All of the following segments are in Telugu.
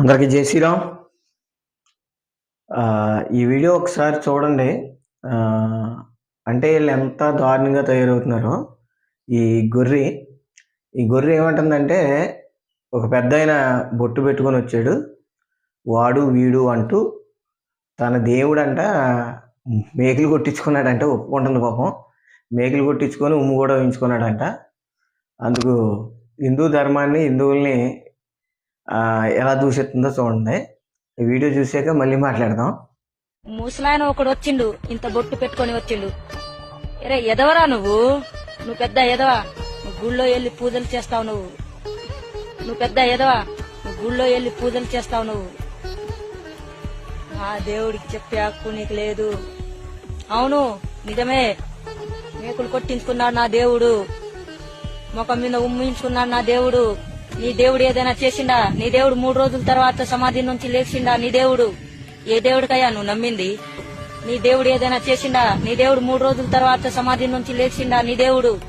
అందరికి జై శ్రీరామ్. ఈ వీడియో ఒకసారి చూడండి. అంటే వీళ్ళు ఎంత దారుణంగా తయారవుతున్నారో. ఈ గొర్రె ఈ గొర్రె ఏమంటుందంటే ఒక పెద్ద ఆయన బొట్టు పెట్టుకొని వచ్చాడు. వాడు వీడు అంటూ తన దేవుడంట మేకులు కొట్టించుకున్నాడంట. ఒప్పుకుంటుంది పాపం. మేకులు కొట్టించుకొని ఉమ్ము కూడా వేయించుకున్నాడంట. అందుకు హిందూ ధర్మాన్ని హిందువుల్ని ఎలా దూషిస్తుందో చూడండి. వీడియో చూసాక మళ్ళీ మాట్లాడదాం. ముసలాయన ఒకడు వచ్చిండు ఇంత బొట్టు పెట్టుకొని వచ్చిండు. ఎరే ఎదవరా నువ్వు? నువ్వు పెద్ద ఎదవా? నువ్వు గుళ్ళో వెళ్ళి పూజలు చేస్తావు నువ్వు. నువ్వు పెద్ద ఎదవా? నువ్వు గుళ్ళో వెళ్ళి పూజలు చేస్తావు నువ్వు. ఆ దేవుడికి చెప్పే హక్కు నీకు లేదు. అవును నిజమే. మేకులు కొట్టించుకున్నాడు నా దేవుడు. ముఖం మీద ఉమ్మించుకున్నాడు నా దేవుడు. నీ దేవుడు ఏదైనా చేసిండా? నీ దేవుడు మూడు రోజుల తర్వాత సమాధి నుంచి లేచిండా నీ దేవుడు? ఏ దేవుడికయ్యా నువ్వు నమ్మింది? నీ దేవుడు ఏదైనా చేసిండా? నీ దేవుడు మూడు రోజుల తర్వాత సమాధి నుంచి లేచిండా నీ దేవుడు?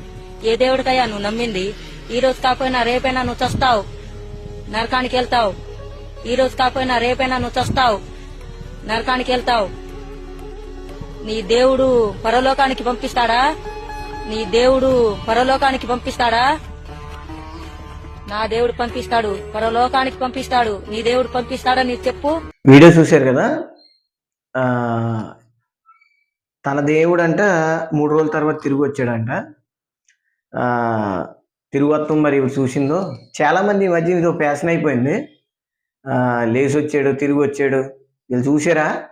ఏ దేవుడికయ్యా నువ్వు నమ్మింది? ఈ రోజు కాకపోయినా రేపైనా నువ్వు చస్తావు. నరకానికి వెళ్తావు. ఈ రోజు కాకపోయినా రేపైనా నువ్వు చస్తావు. నరకానికి వెళ్తావు. నీ దేవుడు పరలోకానికి పంపిస్తాడా? నీ దేవుడు పరలోకానికి పంపిస్తాడా? నా దేవుడు పంపిస్తాడు. పరలోకానికి పంపిస్తాడు. నీ దేవుడు పంపిస్తాడని చెప్పు. వీడియో చూశారు కదా? తన దేవుడు అంట మూడు రోజుల తర్వాత తిరిగి వచ్చాడంట. ఆ, మరి ఇవి చూసిందో? చాలామంది ఈ మధ్య ఇదో ఫ్యాషన్ అయిపోయింది. లేచి వచ్చాడు తిరిగి వచ్చాడు. వీళ్ళు చూసారా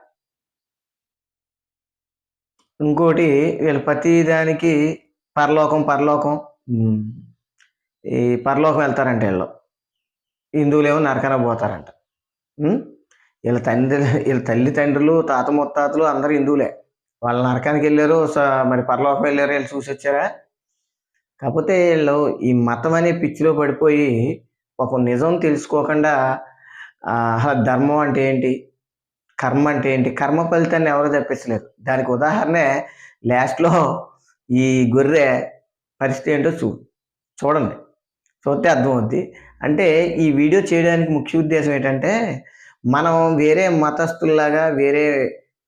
ఇంకోటి వీళ్ళు ప్రతి దానికి పరలోకం పరలోకం. ఈ పరలోకం వెళ్తారంట వీళ్ళు. హిందువులేమో నరకన పోతారంట. వీళ్ళ తండ్రి వీళ్ళ తల్లిదండ్రులు తాత ముత్తాతలు అందరూ హిందువులే. వాళ్ళ నరకానికి వెళ్ళారు స- మరి పరలోకం వెళ్ళారు వీళ్ళు చూసి వచ్చారా కాకపోతే వీళ్ళు ఈ మతం అనే పిచ్చిలో పడిపోయి ఒక నిజం తెలుసుకోకుండా అసలు ధర్మం అంటే ఏంటి? కర్మ అంటే ఏంటి? కర్మ ఫలితాన్ని ఎవరు తెప్పించలేదు. దానికి ఉదాహరణే లాస్ట్లో ఈ గొర్రె పరిస్థితి ఏంటో చూ చూడండి. చూస్తే అర్థమవుద్ది. అంటే ఈ వీడియో చేయడానికి ముఖ్య ఉద్దేశం ఏంటంటే మనం వేరే మతస్థుల్లాగా వేరే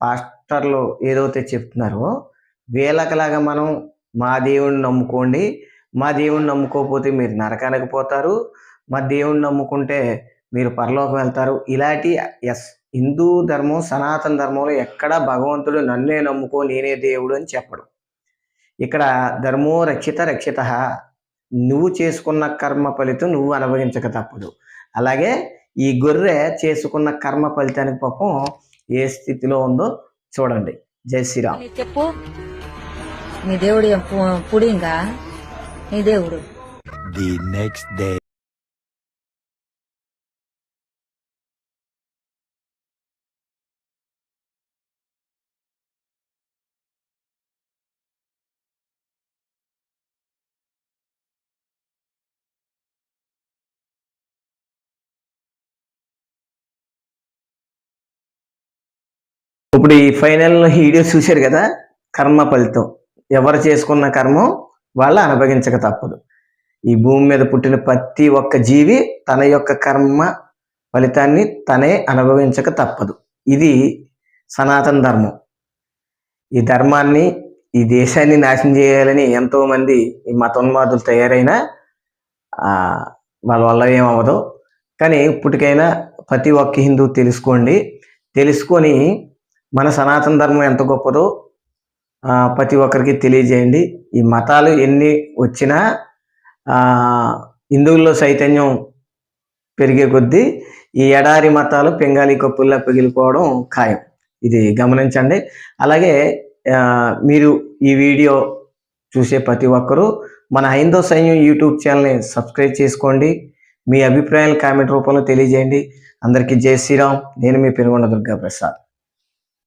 పాస్టర్లు ఏదైతే చెప్తున్నారో వీళ్ళకలాగా మనం మా దేవుణ్ణి నమ్ముకోండి మా దేవుణ్ణి నమ్ముకోకపోతే మీరు నరకానికి పోతారు మా దేవుణ్ణి నమ్ముకుంటే మీరు పరలోకం వెళ్తారు. ఇలాంటి ఎస్ హిందూ ధర్మం సనాతన ధర్మంలో ఎక్కడ భగవంతుడు నన్నే నమ్ముకో నేనే దేవుడు అని చెప్పడు. ఇక్కడ ధర్మో రక్షిత రక్షిత నువ్వు చేసుకున్న కర్మ ఫలితం నువ్వు అనుభవించక తప్పదు. అలాగే ఈ గొర్రె చేసుకున్న కర్మ ఫలితానికి పాపం ఏ స్థితిలో ఉందో చూడండి. జై శ్రీరామ్. నీ చెప్పు. నీ దేవుడు పుడింగా నీ దేవుడు. The next day. ఇప్పుడు ఈ ఫైనల్ వీడియో చూశారు కదా? కర్మ ఫలితం. ఎవరు చేసుకున్న కర్మం వాళ్ళు అనుభవించక తప్పదు. ఈ భూమి మీద పుట్టిన ప్రతి ఒక్క జీవి తన యొక్క కర్మ ఫలితాన్ని తనే అనుభవించక తప్పదు. ఇది సనాతన ధర్మం. ఈ ధర్మాన్ని ఈ దేశాన్ని నాశనం చేయాలని ఎంతోమంది ఈ మతోన్మాదులు తయారైనా వాళ్ళ వల్ల ఏమవ్వదు కానీ ఇప్పటికైనా ప్రతి ఒక్క హిందూ తెలుసుకోండి. తెలుసుకొని మన సనాతన ధర్మం ఎంత గొప్పదో ప్రతి ఒక్కరికి తెలియజేయండి. ఈ మతాలు ఎన్ని వచ్చినా హిందువుల్లో చైతన్యం పెరిగే కొద్దీ ఈ ఎడారి మతాలు పెంగాలీ కప్పుల్లా పగిలిపోవడం ఖాయం. ఇది గమనించండి. అలాగే మీరు ఈ వీడియో చూసే ప్రతి ఒక్కరూ మన హైందవ సైన్యం యూట్యూబ్ ఛానల్ని సబ్స్క్రైబ్ చేసుకోండి. మీ అభిప్రాయాలు కామెంట్ రూపంలో తెలియజేయండి. అందరికీ జై శ్రీరామ్. నేను మీ పెనుగొండ దుర్గా ప్రసాద్